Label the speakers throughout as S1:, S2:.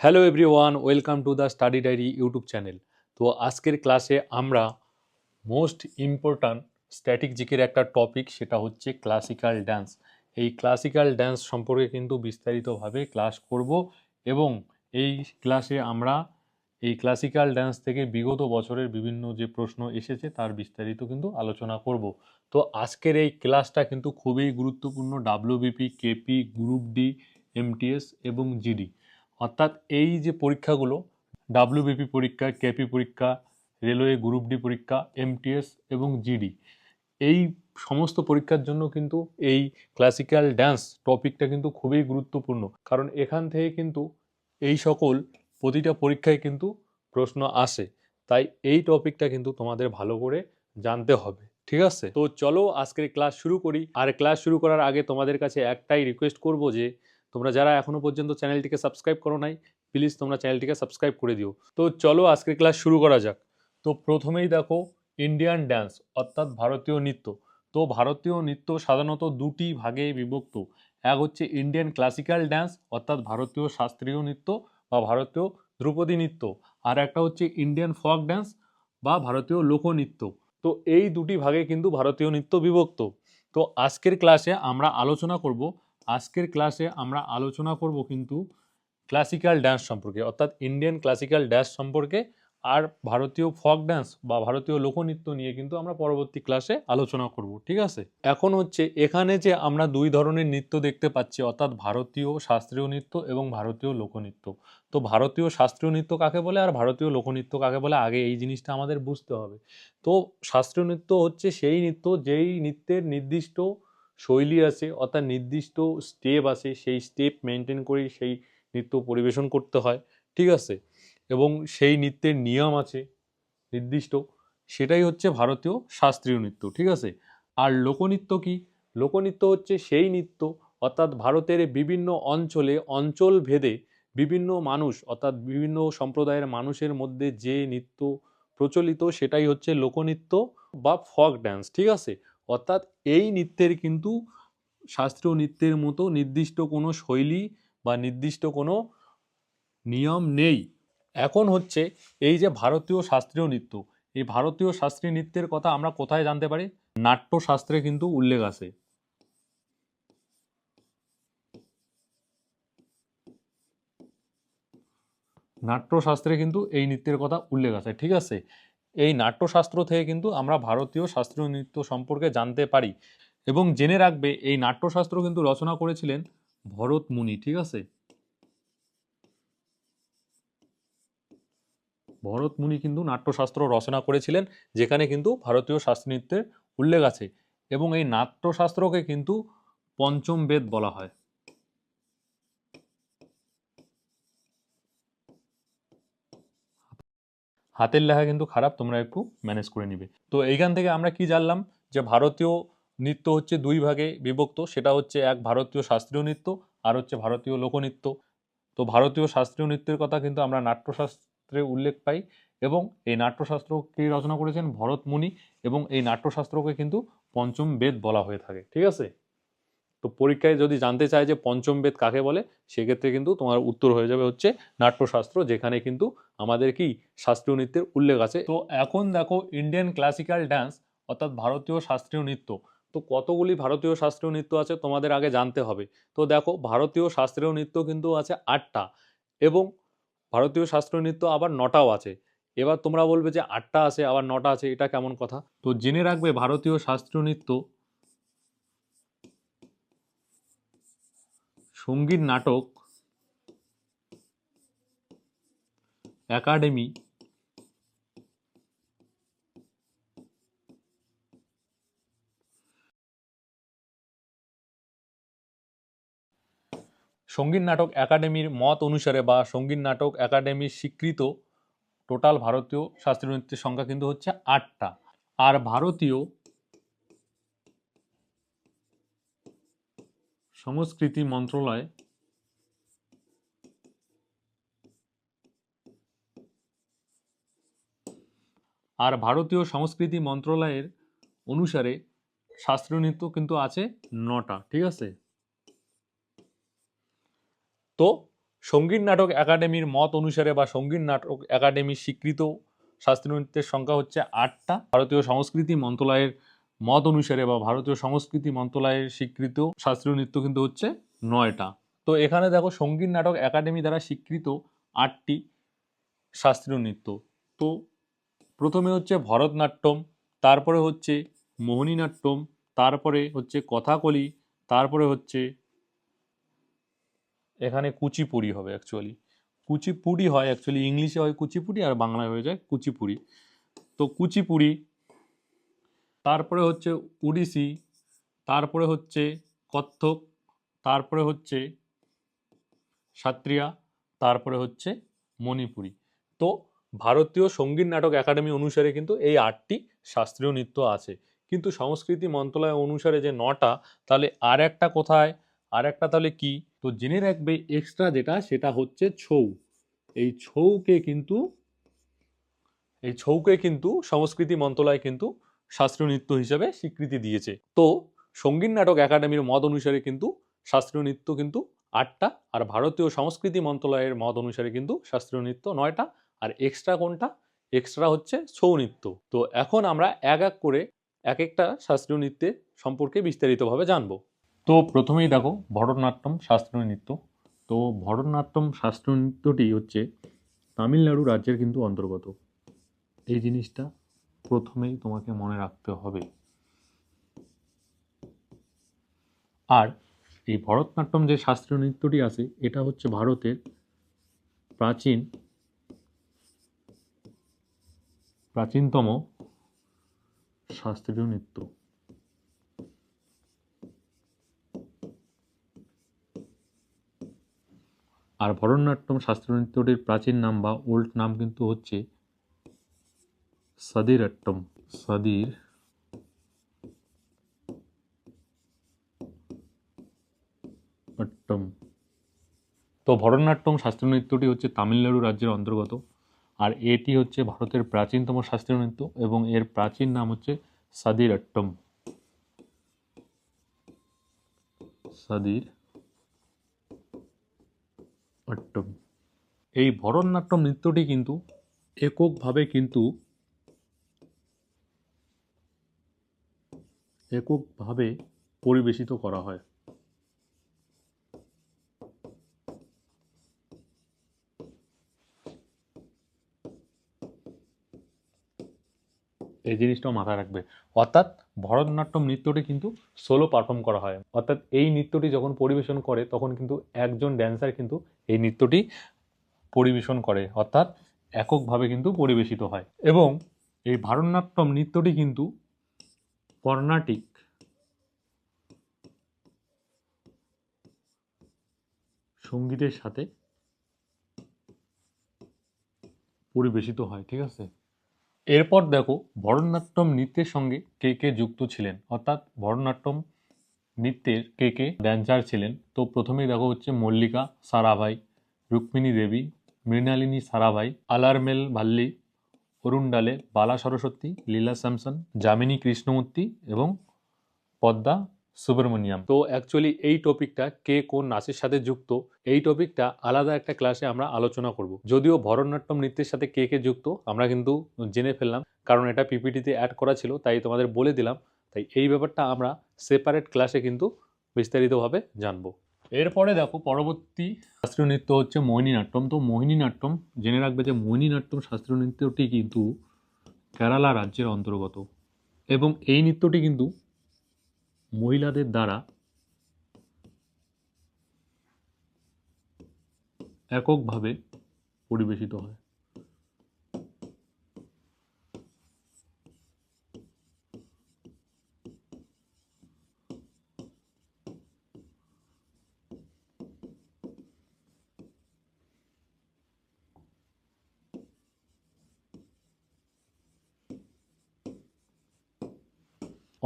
S1: Hello everyone welcome to the study diary YouTube channel তো আজকের ক্লাসে আমরা মোস্ট ইম্পর্ট্যান্ট স্ট্যাটিক জিকের একটা টপিক সেটা হচ্ছে ক্লাসিক্যাল ড্যান্স এই ক্লাসিক্যাল ড্যান্স সম্পর্কে কিন্তু বিস্তারিতভাবে ক্লাস করব এবং এই ক্লাসে আমরা এই ক্লাসিক্যাল ড্যান্স থেকে বিগত বছরের বিভিন্ন যে প্রশ্ন এসেছে, তার বিস্তারিত কিন্তু আলোচনা করব। তো আজকের এই ক্লাসটা কিন্তু খুবই গুরুত্বপূর্ণ WBP KP group D MTS এবং জিডি অর্থাৎ এই যে পরীক্ষাগুলো ডাব্লিউবিপি পরীক্ষা কেপি পরীক্ষা, রেলওয়ে গ্রুপ ডি পরীক্ষা এমটিএস এবং জিডি এই সমস্ত পরীক্ষার জন্য কিন্তু এই ক্লাসিক্যাল ড্যান্স টপিকটা কিন্তু খুবই গুরুত্বপূর্ণ। কারণ এখান থেকে কিন্তু এই সকল প্রতিটা পরীক্ষায় কিন্তু প্রশ্ন আসে। তাই এই টপিকটা কিন্তু তোমাদের ভালো করে জানতে হবে। ঠিক আছে? তো চলো আজকের ক্লাস শুরু করি। আর ক্লাস শুরু করার আগে তোমাদের কাছে একটাই রিকোয়েস্ট করব যে তোমরা যারা এখনও পর্যন্ত চ্যানেলটিকে সাবস্ক্রাইব করো নাই প্লিজ তোমরা চ্যানেলটিকে সাবস্ক্রাইব করে দিও। তো চলো আজকের ক্লাস শুরু করা যাক। তো প্রথমেই দেখো ইন্ডিয়ান ড্যান্স অর্থাৎ ভারতীয় নৃত্য। তো ভারতীয় নৃত্য সাধারণত দুটি ভাগে বিভক্ত। এক হচ্ছে ইন্ডিয়ান ক্লাসিক্যাল ড্যান্স অর্থাৎ ভারতীয় শাস্ত্রীয় নৃত্য বা ভারতীয় ধ্রুপদী নৃত্য। আর একটা হচ্ছে ইন্ডিয়ান ফক ড্যান্স বা ভারতীয় লোকনৃত্য। তো এই দুটি ভাগে কিন্তু ভারতীয় নৃত্য বিভক্ত। তো আজকের ক্লাসে আমরা আলোচনা করব আজকের ক্লাসে আমরা আলোচনা করব কিন্তু ক্লাসিক্যাল ড্যান্স সম্পর্কে, অর্থাৎ ইন্ডিয়ান ক্লাসিক্যাল ড্যান্স সম্পর্কে আর ভারতীয় ফক ড্যান্স বা ভারতীয় লোকনৃত্য নিয়ে কিন্তু আমরা পরবর্তী ক্লাসে আলোচনা করব, ঠিক আছে? এখন হচ্ছে এখানে যে আমরা দুই ধরনের নৃত্য দেখতে পাচ্ছি, অর্থাৎ ভারতীয় শাস্ত্রীয় নৃত্য এবং ভারতীয় লোকনৃত্য। তো ভারতীয় শাস্ত্রীয় নৃত্য কাকে বলে আর ভারতীয় লোকনৃত্য কাকে বলে আগে এই জিনিসটা আমাদের বুঝতে হবে। তো শাস্ত্রীয় নৃত্য হচ্ছে সেই নৃত্য, যেই নৃত্যের নির্দিষ্ট শৈলী আছে, অর্থাৎ নির্দিষ্ট স্টেপ আছে, সেই স্টেপ মেনটেন করেই সেই নৃত্য পরিবেশন করতে হয়, ঠিক আছে? এবং সেই নৃত্যের নিয়ম আছে, নির্দিষ্ট, সেটাই হচ্ছে ভারতীয় শাস্ত্রীয় নৃত্য, ঠিক আছে? আর লোকনৃত্য কি? লোকনৃত্য হচ্ছে সেই নৃত্য, অর্থাৎ ভারতের বিভিন্ন অঞ্চলে অঞ্চল ভেদে বিভিন্ন মানুষ, অর্থাৎ বিভিন্ন সম্প্রদায়ের মানুষের মধ্যে যে নৃত্য প্রচলিত, সেটাই হচ্ছে লোকনৃত্য বা ফক ড্যান্স ঠিক আছে? অর্থাৎ এই নৃত্যের কিন্তু শাস্ত্রীয় নৃত্যের মতো নির্দিষ্ট কোনো শৈলী বা নির্দিষ্ট কোনো নিয়ম নেই। এখন হচ্ছে এই যে ভারতীয় শাস্ত্রীয় নৃত্য, এই ভারতীয় শাস্ত্রীয় নৃত্যের কথা আমরা কোথায় জানতে পারি? নাট্যশাস্ত্রে কিন্তু উল্লেখ আছে। নাট্যশাস্ত্রে কিন্তু এই নৃত্যের কথা উল্লেখ আছে, ঠিক আছে? এই নাট্যশাস্ত্র থেকে কিন্তু আমরা ভারতীয় শাস্ত্রীয় নৃত্য সম্পর্কে জানতে পারি। এবং জেনে রাখবে, এই নাট্যশাস্ত্র কিন্তু রচনা করেছিলেন ভরত মুনি, ঠিক আছে? ভরত মুনি কিন্তু নাট্যশাস্ত্র রচনা করেছিলেন, যেখানে কিন্তু ভারতীয় শাস্ত্রীয় নৃত্যের উল্লেখ আছে। এবং এই নাট্যশাস্ত্রকে কিন্তু পঞ্চম বেদ বলা হয়। হাতের লেখা কিন্তু খারাপ, তোমরা একটু ম্যানেজ করে নিবে। তো এইখান থেকে আমরা কি জানলাম? যে ভারতীয় নৃত্য হচ্ছে দুই ভাগে বিভক্ত, সেটা হচ্ছে এক ভারতীয় শাস্ত্রীয় নৃত্য, আর হচ্ছে ভারতীয় লোকনৃত্য। তো ভারতীয় শাস্ত্রীয় নৃত্যের কথা কিন্তু আমরা নাট্যশাস্ত্রে উল্লেখ পাই এবং এই নাট্যশাস্ত্র কে রচনা করেছেন? ভরত মুনি এবং এই নাট্যশাস্ত্রকে কিন্তু পঞ্চম বেদ বলা হয়ে থাকে, ঠিক আছে? তো পরীক্ষায় যদি জানতে চায় যে পঞ্চম বেদ কাকে বলে, সেক্ষেত্রে কিন্তু তোমার উত্তর হয়ে যাবে হচ্ছে নাট্যশাস্ত্র, যেখানে কিন্তু আমাদের কি শাস্ত্রীয় নৃত্যের উল্লেখ আছে? তো এখন দেখো ইন্ডিয়ান ক্লাসিক্যাল ড্যান্স অর্থাৎ ভারতীয় শাস্ত্রীয় নৃত্য। তো কতগুলি ভারতীয় শাস্ত্রীয় নৃত্য আছে তোমাদের আগে জানতে হবে। তো দেখো ভারতীয় শাস্ত্রীয় নৃত্য কিন্তু আছে আটটা এবং ভারতীয় শাস্ত্রীয় নৃত্য আবার নটাও আছে। এবার তোমরা বলবে যে আটটা আছে, আবার নটা আছে, এটা কেমন কথা? তো জেনে রাখবে ভারতীয় শাস্ত্রীয় নৃত্য সংগীত নাটক একাডেমি সংগীত নাটক একাডেমির মত অনুসারে বা সংগীত নাটক একাডেমির স্বীকৃত টোটাল ভারতীয় শাস্ত্রীয় নৃত্যের সংখ্যা কিন্তু হচ্ছে আটটা। আর ভারতীয় সংস্কৃতি মন্ত্রণালয় আর ভারতীয় সংস্কৃতি মন্ত্রণালয়ের অনুসারে শাস্ত্রীয় নৃত্য কিন্তু আছে নটা, ঠিক আছে? তো সংগীত নাটক একাডেমির মত অনুসারে বা সংগীত নাটক একাডেমির স্বীকৃত শাস্ত্রীয় নৃত্যের সংখ্যা হচ্ছে আটটা। ভারতীয় সংস্কৃতি মন্ত্রণালয়ের মত অনুসারে বা ভারতীয় সংস্কৃতি মন্ত্রণালয়ের স্বীকৃত শাস্ত্রীয় নৃত্য কিন্তু হচ্ছে নয়টা। তো এখানে দেখো সংগীত নাটক একাডেমি দ্বারা স্বীকৃত আটটি শাস্ত্রীয় নৃত্য। তো প্রথমে হচ্ছে ভরতনাট্যম, তারপরে হচ্ছে মোহিনীনাট্যম, তারপরে হচ্ছে কথাকলি, তারপরে হচ্ছে এখানে কুচিপুড়ি হবে অ্যাকচুয়ালি কুচিপুড়ি হয় অ্যাকচুয়ালি ইংলিশে হয় কুচিপুড়ি আর বাংলায় হয়ে যায় কুচিপুড়ি। তো কুচিপুড়ি, তারপরে হচ্ছে উড়িষ্যি, তারপরে হচ্ছে কত্থক, তারপরে হচ্ছে সাত্রিয়া, তারপরে হচ্ছে মণিপুরি। তো ভারতীয় সংগীত নাটক একাডেমি অনুসারে কিন্তু এই আটটি শাস্ত্রীয় নৃত্য আছে। কিন্তু সংস্কৃতি মন্ত্রণালয় অনুসারে যে নটা, তাহলে আর একটা কোথায়? আর একটা তাহলে কি? তো জেনে রাখবে এক্সট্রা যেটা, সেটা হচ্ছে ছৌ। এই ছৌকে কিন্তু, এই ছৌকে কিন্তু সংস্কৃতি মন্ত্রণালয় কিন্তু শাস্ত্রীয় নৃত্য হিসেবে স্বীকৃতি দিয়েছে। তো সংগীত নাটক একাডেমির মত অনুসারে কিন্তু শাস্ত্রীয় নৃত্য কিন্তু আটটা, আর ভারতীয় সংস্কৃতি মন্ত্রণালয়ের মত অনুসারে কিন্তু শাস্ত্রীয় নৃত্য নয়টা আর এক্সট্রা কোনটা? এক্সট্রা হচ্ছে ছৌ নৃত্য তো এখন আমরা এক এক করে এক একটা শাস্ত্রীয় নৃত্যের সম্পর্কে বিস্তারিতভাবে জানব। তো প্রথমেই দেখো, ভরতনাট্যম শাস্ত্রীয় নৃত্য। তো ভরতনাট্যম শাস্ত্রীয় নৃত্যটি হচ্ছে তামিলনাড়ু রাজ্যের কিন্তু অন্তর্গত। এই জিনিসটা প্রথমেই তোমাকে মনে রাখতে হবে। আর এই ভরতনাট্যম যে শাস্ত্রীয় নৃত্যটি আছে, এটা হচ্ছে ভারতের প্রাচীন প্রাচীনতম শাস্ত্রীয় নৃত্য। আর ভরতনাট্যম শাস্ত্রীয় নৃত্যটির প্রাচীন নাম বা ওল্ড নাম কিন্তু হচ্ছে সদিরাট্টম। সদির তো ভরতনাট্যম শাস্ত্রীয় নৃত্যটি হচ্ছে তামিলনাড়ু রাজ্যের অন্তর্গত। আর এটি হচ্ছে ভারতের প্রাচীনতম শাস্ত্রীয় নৃত্য এবং এর প্রাচীন নাম হচ্ছে সাদির অট্টম সাদির অট্টম এই ভরতনাট্যম নৃত্যটি কিন্তু এককভাবে কিন্তু এককভাবে পরিবেশিত করা হয়। এই জিনিসটাও মাথায় রাখবে। অর্থাৎ ভরতনাট্যম নৃত্যটি কিন্তু সোলো পারফর্ম করা হয়। অর্থাৎ এই নৃত্যটি যখন পরিবেশন করে, তখন কিন্তু একজন ড্যান্সার কিন্তু এই নৃত্যটি পরিবেশন করে। অর্থাৎ এককভাবে কিন্তু পরিবেশিত হয়। এবং এই ভারতনাট্যম নৃত্যটি কিন্তু কর্ণাটিক। সঙ্গীতের সাথে পরিবেশিত হয়, ঠিক আছে? এরপর দেখো ভরতনাট্যম নৃত্যের সঙ্গে কে কে যুক্ত ছিলেন? অর্থাৎ ভরতনাট্যম নৃত্যের কে কে ড্যান্সার ছিলেন? তো প্রথমেই দেখো হচ্ছে মল্লিকা সারাভাই, রুক্মিণী দেবী, Mrinalini Sarabhai, Alarmel ভাল্লি, Arundale, Bala Saraswati, Leela Samson, Yamini Krishnamurthy এবং পদ্মা সুব্রমণিয়াম। তো অ্যাকচুয়ালি এই টপিকটা কে কোন নাচের সাথে যুক্ত, এই টপিকটা আলাদা একটা ক্লাসে আমরা আলোচনা করব। যদিও ভরতনাট্যম নৃত্যের সাথে কে কে যুক্ত, আমরা কিন্তু জেনে ফেললাম, কারণ এটা পিপিটিতে অ্যাড করা ছিল, তাই তোমাদের বলে দিলাম। তাই এই ব্যাপারটা আমরা সেপারেট ক্লাসে কিন্তু বিস্তারিতভাবে জানব। এরপরে দেখো, পরবর্তী শাস্ত্রীয় নৃত্য হচ্ছে মোহিনীনাট্যম। তো মোহিনীনাট্যম, জেনে রাখবে যে মোহিনীনাট্যম শাস্ত্রীয় নৃত্যটি কিন্তু কেরালা রাজ্যের অন্তর্গত। এবং এই নৃত্যটি কিন্তু মহিলাদের দ্বারা এককভাবে পরিবেশিত হয়।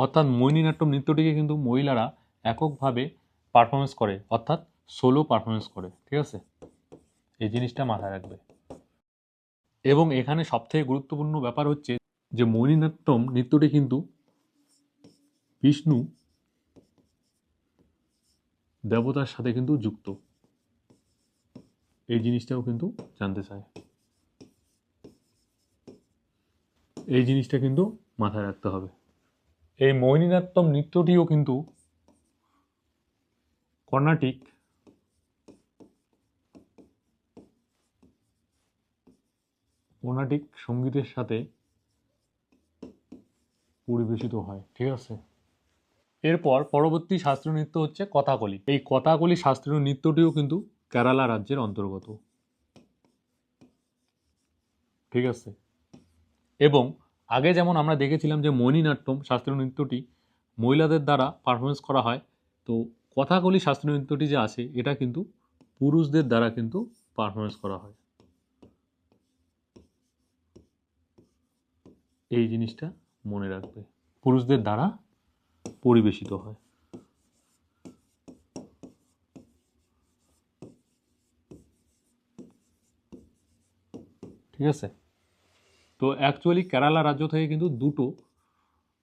S1: অর্থাৎ মোহিনীনাট্যম নৃত্যটিকে কিন্তু মহিলারা এককভাবে পারফরমেন্স করে, অর্থাৎ সোলো পারফরমেন্স করে, ঠিক আছে? এই জিনিসটা মাথায় রাখবে। এবং এখানে সবথেকে গুরুত্বপূর্ণ ব্যাপার হচ্ছে যে মোহিনীনাট্যম নৃত্যটি কিন্তু বিষ্ণু দেবতার সাথে কিন্তু যুক্ত। এই জিনিসটাও কিন্তু জানতে চায়। এই জিনিসটা কিন্তু মাথায় রাখতে হবে। এই মোহিনীনাট্যম নৃত্যটিও কিন্তু কর্ণাটিক। কর্ণাটিক সঙ্গীতের সাথে পরিবেশিত হয়, ঠিক আছে? এরপর পরবর্তী শাস্ত্রীয় নৃত্য হচ্ছে কথাকলি। এই কথাকলি শাস্ত্রীয় নৃত্যটিও কিন্তু কেরালা রাজ্যের অন্তর্গত, ঠিক আছে? এবং আগে যেমন আমরা দেখেছিলাম যে মণিনাট্যম, শাস্ত্রীয় নৃত্যটি মহিলাদের দ্বারা পারফরমেন্স করা হয়, তো কথাকলি শাস্ত্রীয় নৃত্যটি যে আছে, এটা কিন্তু পুরুষদের দ্বারা কিন্তু পারফরমেন্স করা হয়। এই জিনিসটা মনে রাখবে। পুরুষদের দ্বারা পরিবেশিত হয়। ঠিক আছে? তো অ্যাকচুয়ালি কেরালা রাজ্য থেকে কিন্তু দুটো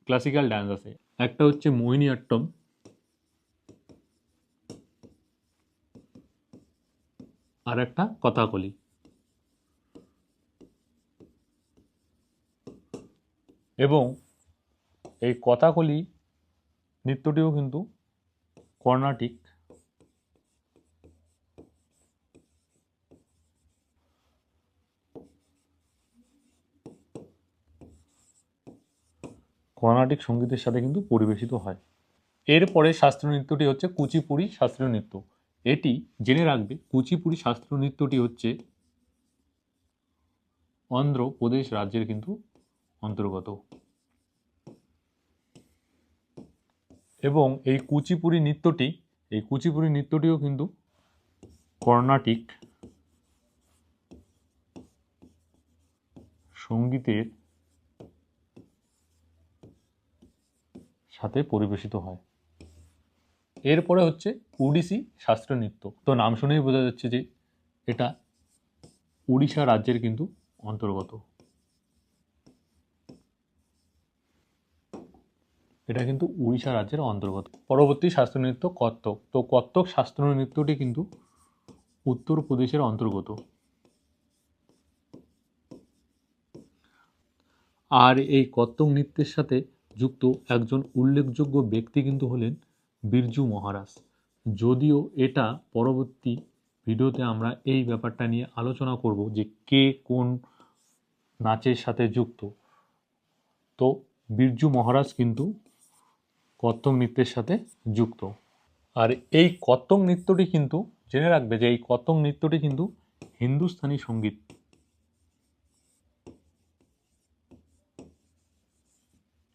S1: ক্লাসিক্যাল ডান্স আছে। একটা হচ্ছে মোহিনীআট্টম আর একটা কথাকলি। এবং এই কথাকলি নৃত্যটিও কিন্তু কর্ণাটিক। কর্ণাটিক সঙ্গীতের সাথে কিন্তু পরিবেশিত হয়। এরপরে শাস্ত্রীয় নৃত্যটি হচ্ছে কুচিপুড়ি শাস্ত্রীয় নৃত্য। এটি জেনে রাখবে, কুচিপুড়ি শাস্ত্রীয় নৃত্যটি হচ্ছে অন্ধ্রপ্রদেশ রাজ্যের কিন্তু অন্তর্গত। এবং এই কুচিপুড়ি নৃত্যটি, এই কুচিপুড়ি নৃত্যটিও কিন্তু কর্ণাটিক সঙ্গীতের সাথে পরিবেশিত হয়। এরপরে হচ্ছে উড়িষ্যি শাস্ত্রীয় নৃত্য। তো নাম শুনেই বোঝা যাচ্ছে যে এটা উড়িষ্যা রাজ্যের কিন্তু অন্তর্গত। এটা কিন্তু উড়িষ্যা রাজ্যের অন্তর্গত। পরবর্তী শাস্ত্রীয় নৃত্য কত্থক। তো কত্থক শাস্ত্রীয় নৃত্যটি কিন্তু উত্তরপ্রদেশের অন্তর্গত। আর এই কত্থক নৃত্যের সাথে যুক্ত একজন উল্লেখযোগ্য ব্যক্তি কিন্তু হলেন বিরজু মহারাজ। যদিও এটা পরবর্তী ভিডিওতে আমরা এই ব্যাপারটা নিয়ে আলোচনা করব যে কে কোন নাচের সাথে যুক্ত। তো বিরজু মহারাজ কিন্তু কত্থক নৃত্যের সাথে যুক্ত। আর এই কত্থক নৃত্যটি কিন্তু জেনে রাখবে যে এই কত্থক নৃত্যটি কিন্তু হিন্দুস্তানি সংগীত।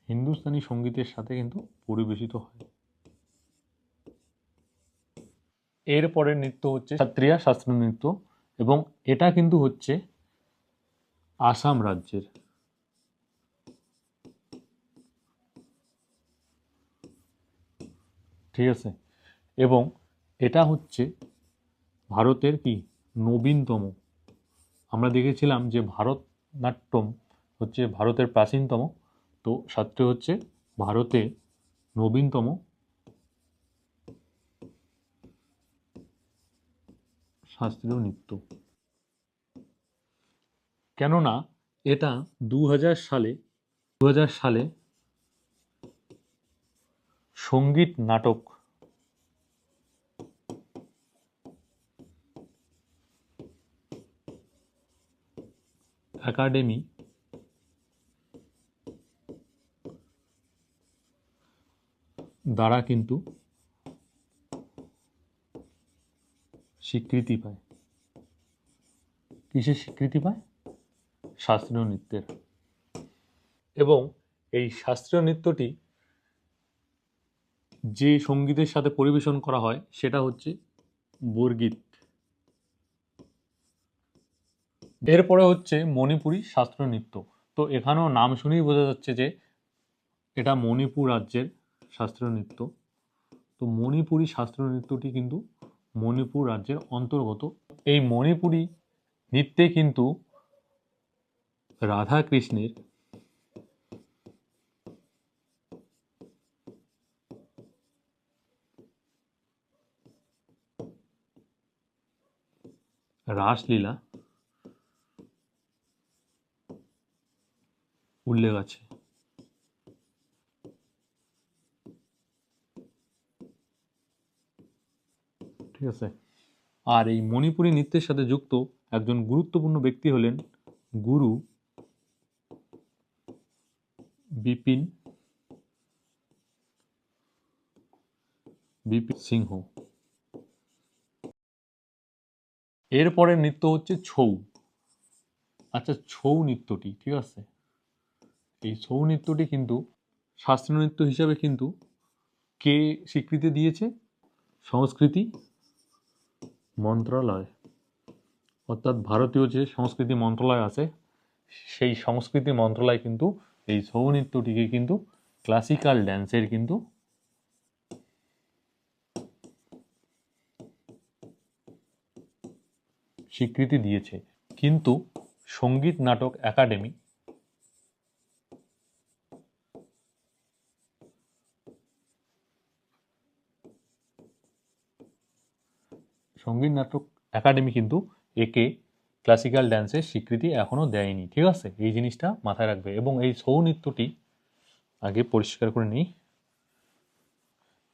S1: হিন্দুস্তানি সঙ্গীতের সাথে কিন্তু পরিবেশিত হয়। এরপরের নৃত্য হচ্ছে শাস্ত্রীয় শাস্ত্রীয় নৃত্য এবং এটা কিন্তু হচ্ছে আসাম রাজ্যের। ঠিক আছে? এবং এটা হচ্ছে ভারতের কি? নবীনতম। আমরা দেখেছিলাম যে ভারতনাট্যম হচ্ছে ভারতের প্রাচীনতম তো শাস্ত্রীয় হচ্ছে ভারতে নবীনতম। শাস্ত্রীয় নৃত্য। কেননা এটা দু হাজার সালে দু হাজার সালে সংগীত নাটক। একাডেমি দ্বারা কিন্তু স্বীকৃতি পায়। কিসের স্বীকৃতি পায়? শাস্ত্রীয় নৃত্যের। এবং এই শাস্ত্রীয় নৃত্যটি যে সঙ্গীতের সাথে পরিবেশন করা হয়, সেটা হচ্ছে বরগীত। এরপরে হচ্ছে মণিপুরি শাস্ত্রীয় নৃত্য। তো এখানেও নাম শুনেই বোঝা যাচ্ছে যে এটা মণিপুর রাজ্যের শাস্ত্রীয় নৃত্য। তো মণিপুরী শাস্ত্রীয় নৃত্যটি কিন্তু মণিপুর রাজ্যের অন্তর্গত। এই মণিপুরি নৃত্যে কিন্তু রাধা কৃষ্ণের রাসলীলা উল্লেখ আছে। ঠিক আছে? আর এই মণিপুরী নৃত্যের সাথে যুক্ত একজন গুরুত্বপূর্ণ ব্যক্তি হলেন গুরু বিপিন বিপিন সিংহ। এরপরের নৃত্য হচ্ছে ছৌ। আচ্ছা ছৌ নৃত্যটি, ঠিক আছে? এই ছৌ নৃত্যটি কিন্তু, শাস্ত্রীয় নৃত্য হিসাবে কিন্তু কে স্বীকৃতি দিয়েছে? সংস্কৃতি মন্ত্রণালয় অর্থাৎ ভারতীয় যে সংস্কৃতি মন্ত্রণালয় আছে, সেই সংস্কৃতি মন্ত্রণালয় কিন্তু, এই ছৌ নৃত্যটিকে কিন্তু ক্লাসিক্যাল ড্যান্সের কিন্তু স্বীকৃতি দিয়েছে। কিন্তু সংগীত নাটক একাডেমি সংগীত নাটক একাডেমি কিন্তু একে ক্লাসিক্যাল ড্যান্সের স্বীকৃতি এখনও দেয়নি, ঠিক আছে? এই জিনিসটা মাথায় রাখবে এবং এই ছৌ নৃত্যটি আগে পরিষ্কার করে নিই।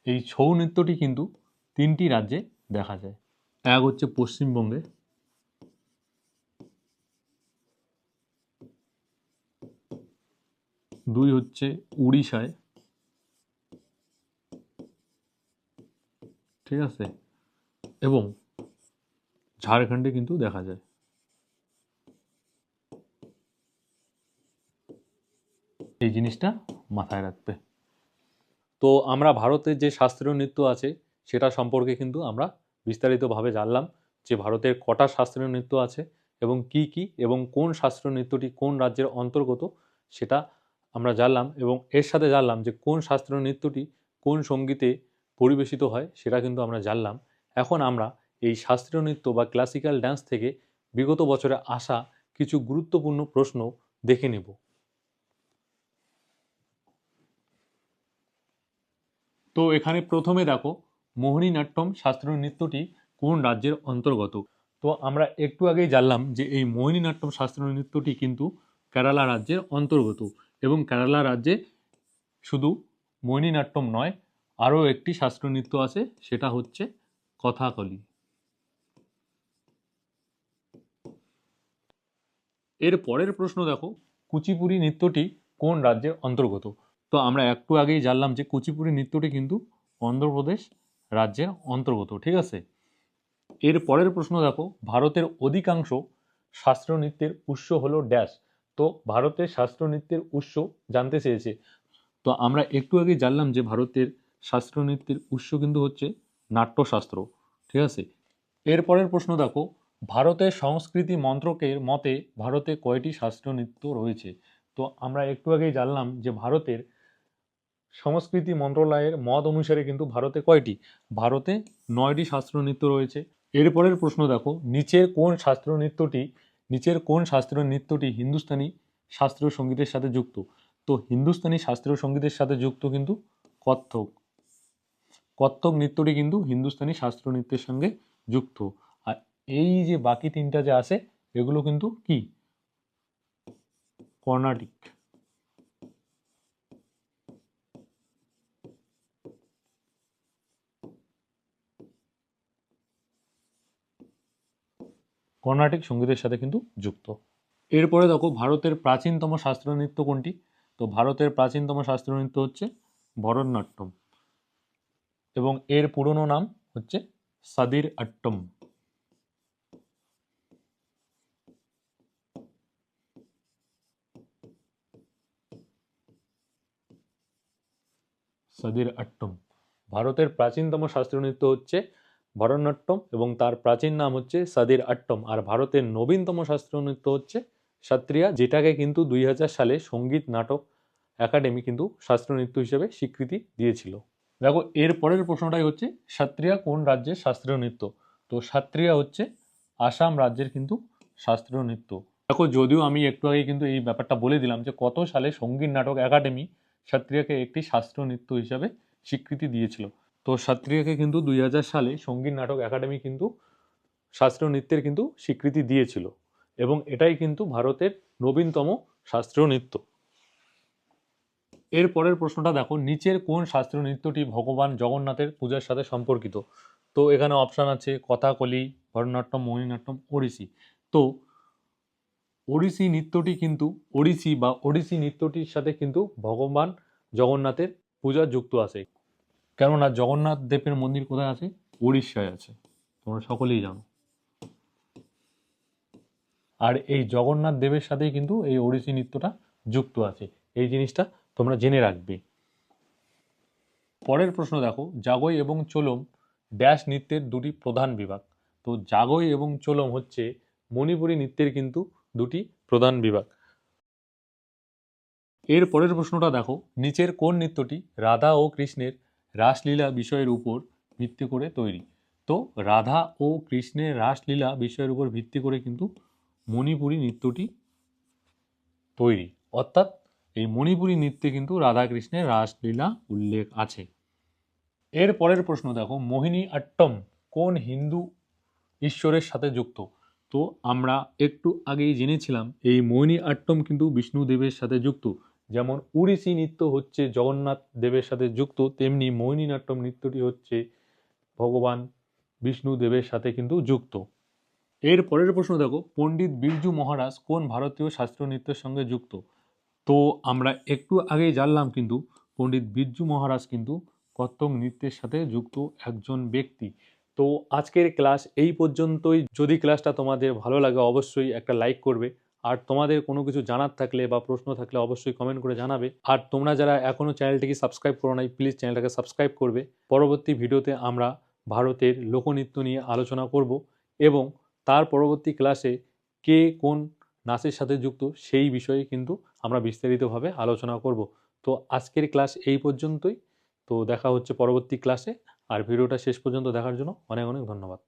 S1: এই ছৌ নৃত্যটি কিন্তু তিনটি রাজ্যে দেখা যায়। এক হচ্ছে পশ্চিমবঙ্গে। দুই হচ্ছে উড়িষ্যায়। ঠিক আছে? এবং ঝাড়খণ্ডে কিন্তু দেখা যায়। এই জিনিসটা মাথায় রাখবে। তো আমরা ভারতের যে শাস্ত্রীয় নৃত্য আছে, সেটা সম্পর্কে কিন্তু আমরা বিস্তারিতভাবে জানলাম যে ভারতের কটা শাস্ত্রীয় নৃত্য আছে এবং কি কি এবং কোন শাস্ত্রীয় নৃত্যটি কোন রাজ্যের অন্তর্গত সেটা আমরা জানলাম এবং এর সাথে জানলাম যে কোন শাস্ত্রীয় নৃত্যটি কোন সঙ্গীতে পরিবেশিত হয় সেটা কিন্তু আমরা জানলাম। এখন আমরা এই শাস্ত্রীয় নৃত্য বা ক্লাসিক্যাল ডান্স থেকে বিগত বছরে আসা কিছু গুরুত্বপূর্ণ প্রশ্ন দেখে নেব। তো এখানে প্রথমে দেখো, মোহিনীনাট্যম শাস্ত্রীয় নৃত্যটি কোন রাজ্যের অন্তর্গত? তো আমরা একটু আগেই জানলাম যে এই মোহিনীনাট্যম শাস্ত্রীয় নৃত্যটি কিন্তু কেরালা রাজ্যের অন্তর্গত এবং কেরালা রাজ্যে শুধু মোহিনীনাট্যম নয়, আরও একটি শাস্ত্রীয় নৃত্য আছে, সেটা হচ্ছে কথাকলি এর পরের প্রশ্ন দেখো, কুচিপুড়ি নৃত্যটি কোন রাজ্যের অন্তর্গত? তো আমরা একটু আগেই জানলাম যে কুচিপুড়ি নৃত্যটি কিন্তু অন্ধ্রপ্রদেশ রাজ্যের অন্তর্গত, ঠিক আছে? এর পরের প্রশ্ন দেখো, ভারতের অধিকাংশ শাস্ত্রীয় নৃত্যের উৎস হলো ড্যাশ। তো ভারতের শাস্ত্রীয় নৃত্যের উৎস জানতে চেয়েছে। তো আমরা একটু আগে জানলাম যে ভারতের শাস্ত্রীয় নৃত্যের উৎস কিন্তু হচ্ছে নাট্যশাস্ত্র, ঠিক আছে? এরপরের প্রশ্ন দেখো ভারতের সংস্কৃতি মন্ত্রকের মতে ভারতে কয়টি শাস্ত্রীয় নৃত্য রয়েছে? তো আমরা একটু আগেই জানলাম যে ভারতের সংস্কৃতি মন্ত্রণালয়ের মত অনুসারে কিন্তু ভারতে কয়টি? ভারতে নয়টি শাস্ত্রীয় নৃত্য রয়েছে। এরপরের প্রশ্ন দেখো, নিচের কোন শাস্ত্রীয় নৃত্যটি, নিচের কোন শাস্ত্রীয় নৃত্যটি হিন্দুস্তানি শাস্ত্রীয় সঙ্গীতের সাথে যুক্ত? তো হিন্দুস্তানি শাস্ত্রীয় সঙ্গীতের সাথে যুক্ত কিন্তু কত্থক কত্থক নৃত্যটি কিন্তু হিন্দুস্তানি শাস্ত্রীয় নৃত্যের সঙ্গে যুক্ত। আর এই যে বাকি তিনটা যে আছে, এগুলো কিন্তু কি? কর্ণাটিক। কর্ণাটিক সঙ্গীতের সাথে কিন্তু যুক্ত। এরপরে দেখো, ভারতের প্রাচীনতম শাস্ত্রীয় নৃত্য কোনটি? তো ভারতের প্রাচীনতম শাস্ত্রীয় নৃত্য হচ্ছে ভরতনাট্যম। এবং এর পুরনো নাম হচ্ছে সাদির আট্টম। সাদির আট্টম। ভারতের প্রাচীনতম শাস্ত্রীয় নৃত্য হচ্ছে ভরতনাট্যম এবং তার প্রাচীন নাম হচ্ছে সাদির আট্টম। আর ভারতের নবীনতম শাস্ত্রীয় নৃত্য হচ্ছে সাত্রিয়া, যেটাকে কিন্তু দুই হাজার সালে সংগীত নাটক একাডেমি কিন্তু শাস্ত্রীয় নৃত্য হিসেবে স্বীকৃতি দিয়েছিল। দেখো, এর পরের প্রশ্নটাই হচ্ছে, সাত্রিয়া কোন রাজ্যের শাস্ত্রীয় নৃত্য? তো সাত্রিয়া হচ্ছে আসাম রাজ্যের কিন্তু শাস্ত্রীয় নৃত্য। দেখো, যদিও আমি একটু আগে কিন্তু এই ব্যাপারটা বলে দিলাম যে, কত সালে সংগীত নাটক একাডেমি সাত্রিয়াকে একটি শাস্ত্রীয় নৃত্য হিসাবে স্বীকৃতি দিয়েছিল। তো সাত্রিয়াকে কিন্তু দুই হাজার সালে সংগীত নাটক একাডেমি কিন্তু শাস্ত্রীয় নৃত্যের কিন্তু স্বীকৃতি দিয়েছিল। এবং এটাই কিন্তু ভারতের নবীনতম শাস্ত্রীয় নৃত্য। এর পরের প্রশ্নটা দেখো, নিচের কোন শাস্ত্রীয় নৃত্যটি ভগবান জগন্নাথের পূজার সাথে সম্পর্কিত? তো এখানে অপশান আছে, কথাকলি, ভরতনাট্যম মোহিনীনাট্যম ওড়িশি। তো ওড়িশি নৃত্যটি কিন্তু, ওড়িশি বা ওড়িশি নৃত্যটির সাথে কিন্তু ভগবান জগন্নাথের পূজা যুক্ত আছে। কেননা জগন্নাথ দেবের মন্দির কোথায় আছে? উড়িষ্যায় আছে। তোমরা সকলেই জানো। আর এই জগন্নাথ দেবের সাথেই কিন্তু এই ওড়িশি নৃত্যটা যুক্ত আছে। এই জিনিসটা তোমরা জেনে রাখবে। পরের প্রশ্ন দেখো, জাগই এবং চোলম ড্যাশ নৃত্যের দুটি প্রধান বিভাগ। তো জাগই এবং চোলম হচ্ছে মণিপুরী নৃত্যের কিন্তু দুটি প্রধান বিভাগ। এর পরের প্রশ্নটা দেখো, নিচের কোন নৃত্যটি রাধা ও কৃষ্ণের রাসলীলা বিষয়ের উপর ভিত্তি করে তৈরি? তো রাধা ও কৃষ্ণের রাসলীলা বিষয়ের উপর ভিত্তি করে কিন্তু মণিপুরী নৃত্যটি তৈরি। অর্থাৎ এই মণিপুরী নৃত্যে কিন্তু রাধাকৃষ্ণের রাসলীলা উল্লেখ আছে। এর পরের প্রশ্ন দেখো, মোহিনী আট্টম কোন হিন্দু ঈশ্বরের সাথে যুক্ত? তো আমরা একটু আগেই জেনেছিলাম, এই মোহিনী আট্টম কিন্তু বিষ্ণু দেবের সাথে যুক্ত। যেমন উড়িষি নৃত্য হচ্ছে জগন্নাথ দেবের সাথে যুক্ত, তেমনি মোহিনী নাট্যম নৃত্যটি হচ্ছে ভগবান বিষ্ণু দেবের সাথে কিন্তু যুক্ত। এর পরের প্রশ্ন দেখো, পণ্ডিত বিরজু মহারাজ কোন ভারতীয় শাস্ত্রীয় নৃত্যের সঙ্গে যুক্ত? তো আমরা একটু আগেই জানলাম কিন্তু পণ্ডিত বিরজু মহারাজ কিন্তু কত্থক নৃত্যের সাথে যুক্ত একজন ব্যক্তি। তো আজকের ক্লাস এই পর্যন্তই। যদি ক্লাসটা তোমাদের ভালো লাগে অবশ্যই একটা লাইক করবে। আর তোমাদের কোনো কিছু জানার থাকলে বা প্রশ্ন থাকলে অবশ্যই কমেন্ট করে জানাবে। আর তোমরা যারা এখনও চ্যানেলটিকে সাবস্ক্রাইব করো নাই প্লিজ চ্যানেলটাকে সাবস্ক্রাইব করবে। পরবর্তী ভিডিওতে আমরা ভারতের লোকনৃত্য নিয়ে আলোচনা করব এবং তার পরবর্তী ক্লাসে কে কোন নাচের সাথে যুক্ত সেই বিষয়ে কিন্তু আমরা বিস্তারিতভাবে আলোচনা করব। তো আজকের ক্লাস এই পর্যন্তই। তো দেখা হচ্ছে পরবর্তী ক্লাসে। আর ভিডিওটা শেষ পর্যন্ত দেখার জন্য অনেক অনেক ধন্যবাদ।